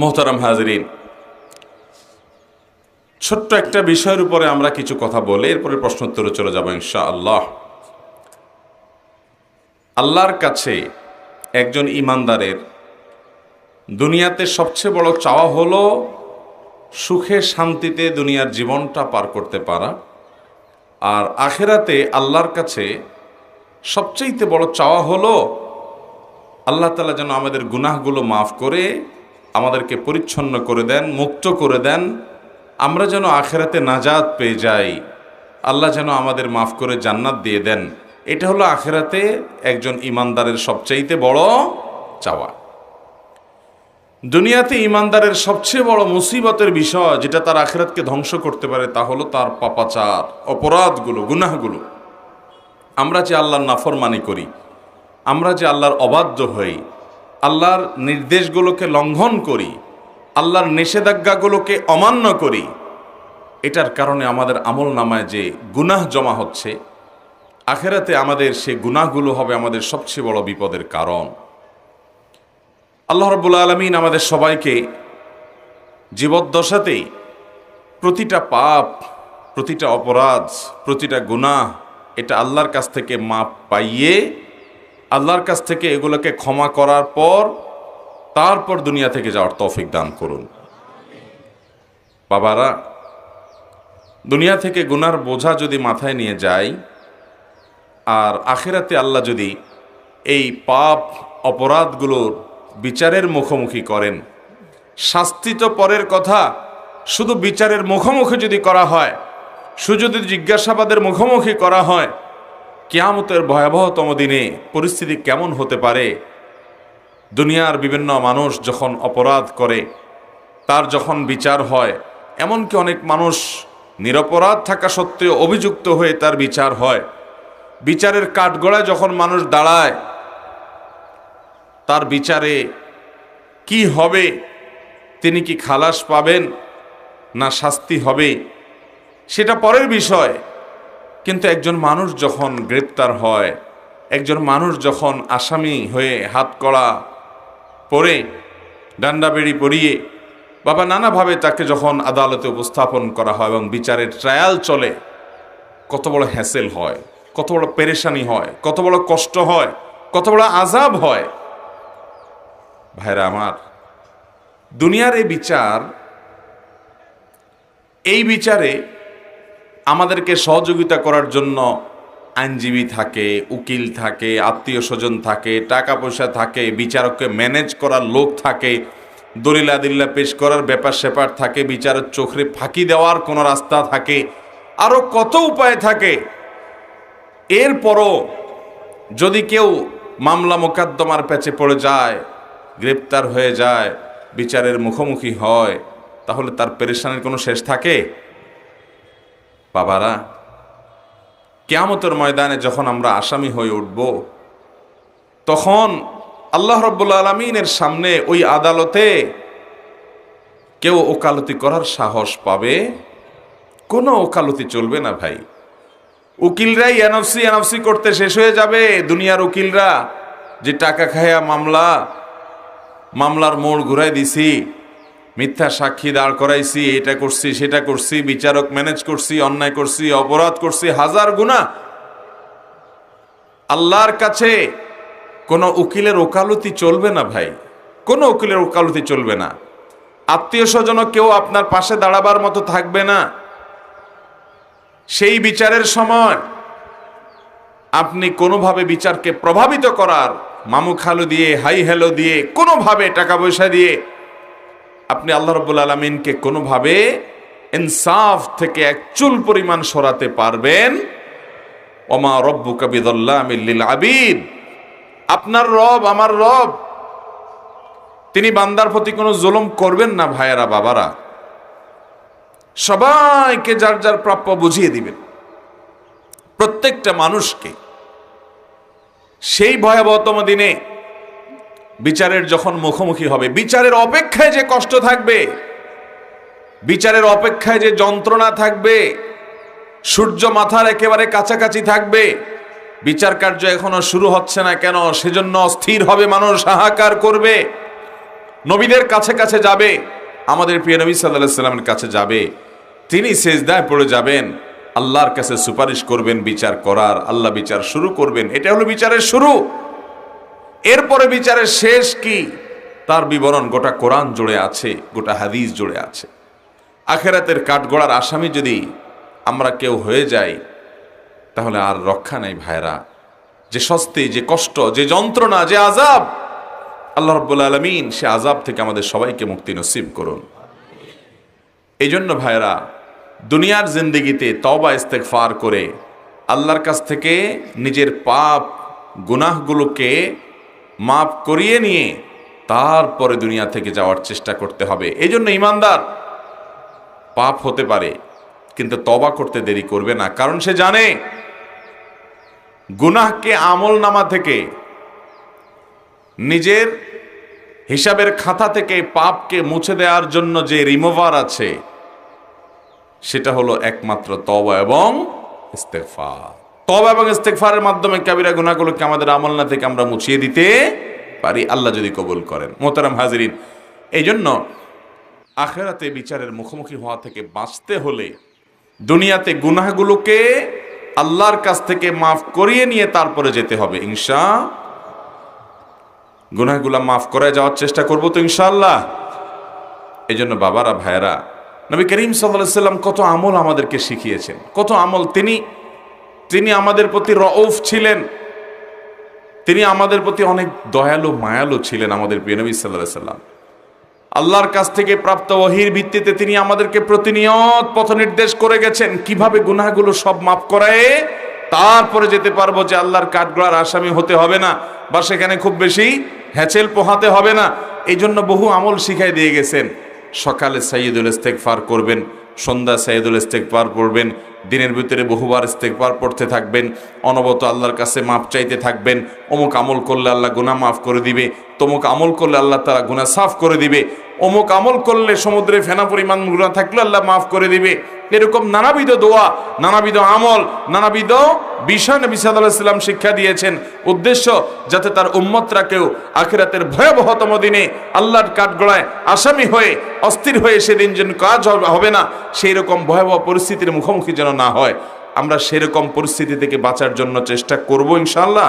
মোহতারাম হাজরিন, ছোট্ট একটা বিষয়ের উপরে আমরা কিছু কথা বলে এরপরে প্রশ্নোত্তরে চলে যাব ইনশা আল্লাহ আল্লাহর কাছে একজন ইমানদারের দুনিয়াতে সবচেয়ে বড় চাওয়া হলো সুখে শান্তিতে দুনিয়ার জীবনটা পার করতে পারা, আর আখেরাতে আল্লাহর কাছে সবচেয়েতে বড় চাওয়া হলো আল্লাহ তালা যেন আমাদের গুনাহগুলো মাফ করে আমাদেরকে পরিচ্ছন্ন করে দেন, মুক্ত করে দেন। আমরা যেন আখেরাতে নাজাত পেয়ে যাই। আল্লাহ যেন আমাদের মাফ করে জান্নাত দিয়ে দেন। এটা হলো আখেরাতে একজন ইমানদারের সবচাইতে বড় চাওয়া। দুনিয়াতে ইমানদারের সবচেয়ে বড় মুসিবতের বিষয় যেটা তার আখেরাতকে ধ্বংস করতে পারে তা হলো তার পাপাচার, অপরাধগুলো, গুনাহগুলো। আমরা যে আল্লাহর নাফরমানি করি, আমরা যে আল্লাহর অবাধ্য হই আল্লাহর নির্দেশগুলোকে লঙ্ঘন করি, আল্লাহর নিষেধাজ্ঞাগুলোকে অমান্য করি, এটার কারণে আমাদের আমল নামায় যে গুনাহ জমা হচ্ছে, আখেরাতে আমাদের সে গুনাহগুলো হবে আমাদের সবচেয়ে বড় বিপদের কারণ। আল্লাহ রব্বুল আলমিন আমাদের সবাইকে জীবদ্দশাতেই প্রতিটা পাপ, প্রতিটা অপরাধ, প্রতিটা গুনাহ, এটা আল্লাহর কাছ থেকে মাপ পাইয়ে আল্লাহর কাছ থেকে এগুলোকে ক্ষমা করার পর, তারপর দুনিয়া থেকে যাওয়ার তৌফিক দান করুন। বাবারা, দুনিয়া থেকে গুনার বোঝা যদি মাথায় নিয়ে যায় আর আখেরাতে আল্লাহ যদি এই পাপ অপরাধগুলোর বিচারের মুখোমুখি করেন, শাস্তি তো পরের কথা, শুধু বিচারের মুখোমুখি যদি করা হয় সুযোগ জিজ্ঞাসাবাদের মুখোমুখি করা হয় কেয়ামতের ভয়াবহতম দিনে পরিস্থিতি কেমন হতে পারে? দুনিয়ার বিভিন্ন মানুষ যখন অপরাধ করে, তার যখন বিচার হয়, এমনকি অনেক মানুষ নিরপরাধ থাকা সত্ত্বেও অভিযুক্ত হয়ে তার বিচার হয়। বিচারের কাঠগড়ায় যখন মানুষ দাঁড়ায়, তার বিচারে কি হবে, তিনি কি খালাস পাবেন না শাস্তি হবে, সেটা পরের বিষয়। কিন্তু একজন মানুষ যখন গ্রেপ্তার হয়, একজন মানুষ যখন আসামি হয়ে হাত কড়া পরে, ডান্ডা বেড়ি পরিয়ে, বাবা নানাভাবে তাকে যখন আদালতে উপস্থাপন করা হয় এবং বিচারের ট্রায়াল চলে, কত বড় হ্যাসেল হয়, কত বড় পেরেশানি হয়, কত বড় কষ্ট হয়, কত বড় আজাব হয়। ভাইরা আমার, দুনিয়ার এই বিচার, এই বিচারে আমাদেরকে সহযোগিতা করার জন্য আইনজীবী থাকে, উকিল থাকে, আত্মীয় স্বজন থাকে, টাকা পয়সা থাকে, বিচারককে ম্যানেজ করার লোক থাকে, দলিল আদিল্লা পেশ করার ব্যাপার স্যাপার থাকে বিচারের চোখে ফাঁকি দেওয়ার কোনো রাস্তা থাকে আরও কত উপায় থাকে। এরপরও যদি কেউ মামলা মোকদ্দমার প্যাচে পড়ে যায়, গ্রেপ্তার হয়ে যায়, বিচারের মুখোমুখি হয়, তাহলে তার পেরেশানের কোনো শেষ থাকে? বাবারা, কেয়ামতের ময়দানে যখন আমরা আসামি হয়ে উঠব, তখন আল্লাহ রব্বুল আলমিনের সামনে ওই আদালতে কেউ ওকালতি করার সাহস পাবে? কোনো ওকালতি চলবে না ভাই। উকিলরাই এনএফসি এনএফসি করতে শেষ হয়ে যাবে, দুনিয়ার উকিলরা। যে টাকা খায়া মামলা, মামলার মোড় ঘুরাই দিছি মিথ্যা সাক্ষী দাঁড় করাইছি, এটা করছি, সেটা করছি, বিচারক ম্যানেজ করছি, অন্যায় করছি, অপরাধ করছি, হাজার গুণা। আল্লাহর কাছে কোনো উকিলের ওকালতি চলবে না ভাই। কোনো উকিলের ওকালতি চলবে না। আত্মীয় স্বজন কেউ আপনার পাশে দাঁড়াবার মতো থাকবে না। সেই বিচারের সময় আপনি কোনোভাবে বিচারকে প্রভাবিত করার, মামু খালু দিয়ে, হাই হ্যালো দিয়ে, কোনোভাবে টাকা পয়সা দিয়ে আপনি আল্লাহ রব্বুল আলমিনকে কোনোভাবে ইনসাফ থেকে এক চুল পরিমাণ সরাতে পারবেন? ওমা রব্বু কাবিদুল্লাহ মিল্লিল আবিদ। আপনার রব আমার রব। তিনি বান্দার প্রতি কোনো জুলুম করবেন না, ভাইয়েরা, বাবারা। সবাইকে যার যার প্রাপ্য বুঝিয়ে দিবেন। প্রত্যেকটা মানুষকে সেই ভয়াবহতম দিনে বিচারের যখন মুখোমুখি হবে, বিচারের অপেক্ষায় যে কষ্ট থাকবে, বিচারের অপেক্ষায় যে যন্ত্রণা থাকবে, সূর্য মাথার একেবারে কাছাকাছি থাকবে, বিচার কার্য এখনও শুরু হচ্ছে না কেন? সেজন্য অস্থির হবে মানুষ, হাহাকার করবে। নবীদের কাছে কাছে যাবে, আমাদের প্রিয় নবী সাল্লাহ সাল্লামের কাছে যাবে। তিনি সেজদায় পড়ে যাবেন, আল্লাহর কাছে সুপারিশ করবেন বিচার করার, আল্লাহ বিচার শুরু করবেন। এটা হলো বিচারের শুরু। এরপরে বিচারের শেষ কি? তার বিবরণ গোটা কোরআন জুড়ে আছে, গোটা হাদিস জুড়ে আছে। আখেরাতের কাঠগড়ার আসামি যদি আমরা কেউ হয়ে যাই, তাহলে আর রক্ষা নাই ভাইরা যে স্বস্তি, যে কষ্ট, যে যন্ত্রণা, যে আজাব আল্লাহ রব্বুল আলমিন সে আজাব থেকে আমাদের সবাইকে মুক্তি নসিব করুন। এই জন্য ভাইরা দুনিয়ার জিন্দিগিতে তবা ফার করে আল্লাহর কাছ থেকে নিজের পাপ, গুনাহগুলোকে মাফ করিয়ে নিয়ে তারপরে দুনিয়া থেকে যাওয়ার চেষ্টা করতে হবে। এই জন্য ইমানদার পাপ হতে পারে, কিন্তু তবা করতে দেরি করবে না। কারণ সে জানে, গুনাহকে আমল নামা থেকে, নিজের হিসাবের খাতা থেকে পাপকে মুছে দেওয়ার জন্য যে রিমুভার আছে, সেটা হলো একমাত্র তবা এবং ইস্তেকফার তবা এবং ইস্তেকফারের মাধ্যমে কাবিরা গুনাহগুলোকে আমাদের আমল না থেকে আমরা মুছিয়ে দিতে পারি, আল্লাহ যদি কবুল করেন। মোতারাম হাজিরিন এই জন্য আখেরাতে বিচারের মুখোমুখি হওয়া থেকে বাঁচতে হলে দুনিয়াতে গুনাহগুলোকে আল্লাহর কাছ থেকে মাফ করিয়ে নিয়ে তারপরে যেতে হবে, ইনশা গুনাহগুলা মাফ করে যাওয়ার চেষ্টা করব তো ইনশাল্লাহ এই জন্য বাবারা, ভাইয়েরা, নবী করিম সাল্লাহ সাল্লাম কত আমল আমাদেরকে শিখিয়েছেন, কত আমল তিনি তিনি আমাদের প্রতি রউফ ছিলেন। তিনি আমাদের প্রতি অনেক দয়ালু, মায়ালু ছিলেন আমাদের প্রিয় নবী সাল্লাহ সাল্লাম। আল্লাহর কাছ থেকে প্রাপ্ত ওহির ভিত্তিতে তিনি আমাদেরকে প্রতিনিয়ত পথ নির্দেশ করে গেছেন। কীভাবে গুনাহগুলো সব মাফ করায়, তারপরে যেতে পারব যে আল্লাহর কাঠগড়ার আসামি হতে হবে না বা সেখানে খুব বেশি হ্যাচেল পোহাতে হবে না। এই জন্য বহু আমল শিখাই দিয়ে গেছেন। সকালে সাইয়দুল ইস্তেকফার করবেন সন্ধ্যা সাইয়দুল ইস্তেকফার পড়বেন দিনের ভিতরে বহুবার ইস্তেকফার পড়তে থাকবেন অনবত আল্লাহর কাছে মাপ চাইতে থাকবেন, অমুক আমল করলে আল্লাহ গুনাহ মাফ করে দিবে, তমুক আমল করলে আল্লাহ তারা গুনাহ সাফ করে দিবে, অমুক আমল করলে সমুদ্রে ফেনা পরিমাণ গুনাহ থাকলে আল্লাহ মাফ করে দিবে। এরকম নানাবিধ দোয়া, নানাবিধ আমল, নানাবিধ বিষয় নবী সাল্লাম শিক্ষা দিয়েছেন। উদ্দেশ্য, যাতে তার উম্মতরা কেউ আখিরাতের ভয়াবহতম দিনে আল্লাহর কাঠগড়ায় আসামি হয়ে, অস্থির হয়ে সেদিন যেন কাজ হবে- না সেই রকম ভয়াবহ পরিস্থিতির মুখোমুখি যেন না হয় আমরা সেরকম পরিস্থিতি থেকে বাঁচার জন্য চেষ্টা করব ইনশাল্লাহ